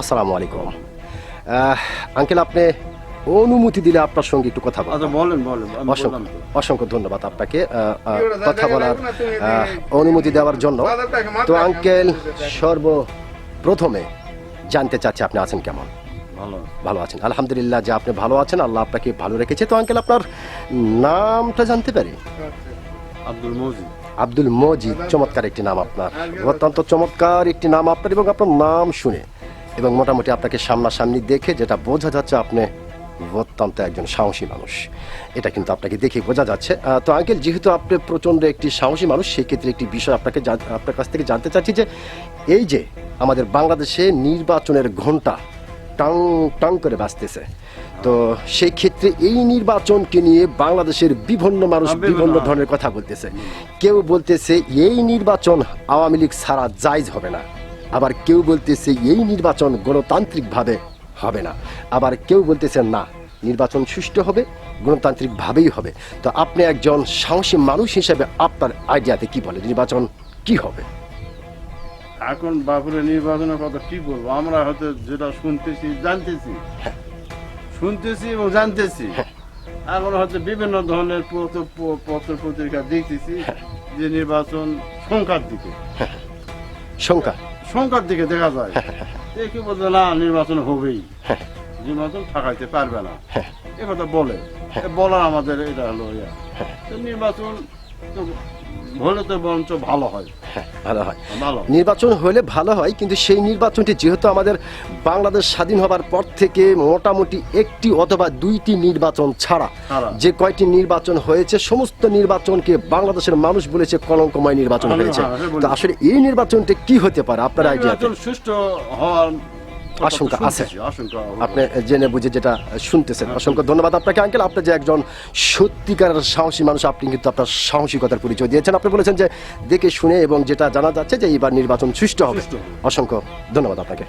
আসসালামু আলাইকুম। আঙ্কেল আপনি অনুমতি দিলে আপনার সঙ্গে একটু কথা বলব। আচ্ছা বলেন বলেন অসংখ্য ধন্যবাদ আপনাকে। কথা বলার অনুমতি দেওয়ার জন্য। তো আঙ্কেল সর্বপ্রথমে জানতে চাচ্ছি আপনি আছেন কেমন? ভালো ভালো আছেন। আলহামদুলিল্লাহ যে আপনি ভালো আছেন আল্লাহ আপনাকে ভালো রেখেছে। তো আঙ্কেল আপনার নামটা জানতে পারি? আব্দুল মজিদ। আব্দুল মজিদ চমৎকার একটি নাম আপনার। অত্যন্ত চমৎকার একটি নাম আপনার এবং আপনার নাম শুনে। এবং মোটামুটি আপনাকে সামনাসামনি দেখে যেটা বোঝা যাচ্ছে আপনি অত্যন্ত একজন সাহসী মানুষ। এটা কিন্তু আপনাকে দেখে বোঝা যাচ্ছে। তো আঙ্কেল যেহেতু আপনি প্রচণ্ড একটি সাহসী মানুষ সেক্ষেত্রে একটি বিষয় আপনাকে আপনার কাছ থেকে জানতে চাচ্ছি যে এই যে আমাদের বাংলাদেশে নির্বাচনের ঘণ্টা টাং টাং করে বাঁচতেছে তো সেই ক্ষেত্রে এই নির্বাচনকে নিয়ে বাংলাদেশের বিভিন্ন মানুষ বিভিন্ন। বিভিন্ন ধরনের কথা বলতেছে। কেউ বলতেছে এই নির্বাচন আওয়ামী লীগ ছাড়া জায়জ হবে না। আবার কেউ বলতেছে এই নির্বাচন গণতান্ত্রিকভাবে হবে না। আবার কেউ বলতেছে না নির্বাচন সুষ্ঠু হবে গণতান্ত্রিকভাবেই হবে। তো আপনি একজন সাহসী মানুষ হিসেবে আপনার আইডিয়াতে কি বলে নির্বাচন কি হবে? এখন বাপুরে নির্বাচনের কথা কি বলব? আমরা হয়তো যেটা শুনতেছি জানতেছি। শুনতেছি এবং জানতেছি। এখন হয়তো বিভিন্ন ধরনের পত্র পত্র পত্রিকা দেখতেছি যে নির্বাচন সংখ্যার দিকে। শঙ্কা সংখ্যার দিকে দেখা যায়। দেখি বলতে না নির্বাচন হবেই। নির্বাচন থাকাইতে পারবে না। এ কথা বলে। বলার আমাদের এটা হলো ইয়া। নির্বাচন তো হলে তো বরঞ্চ ভালো হয়। ভালো হয়। ভালো। নির্বাচন হলে ভালো হয় কিন্তু সেই নির্বাচনটি যেহেতু আমাদের বাংলাদেশ স্বাধীন হবার পর থেকে মোটামুটি একটি অথবা দুইটি নির্বাচন ছাড়া। যে কয়টি নির্বাচন হয়েছে সমস্ত নির্বাচনকে বাংলাদেশের মানুষ বলেছে কলঙ্কময় নির্বাচন হয়েছে। হ্যাঁ। তো আসলে এই নির্বাচনটি কি হতে পারে? আপনার নির্বাচন সুষ্ঠু হওয়ার আশঙ্কা আছে। আপনি জেনে বুঝে যেটা শুনতেছেন। অসংখ্য ধন্যবাদ আপনাকে আঙ্কেল। আপনি যে একজন সত্যিকার সাহসী মানুষ আপনি কিন্তু আপনার সাহসিকতার পরিচয় দিয়েছেন। আপনি বলেছেন যে দেখে শুনে এবং যেটা জানা যাচ্ছে যে এইবার নির্বাচন সুষ্ঠু হবে। অসংখ্য ধন্যবাদ আপনাকে।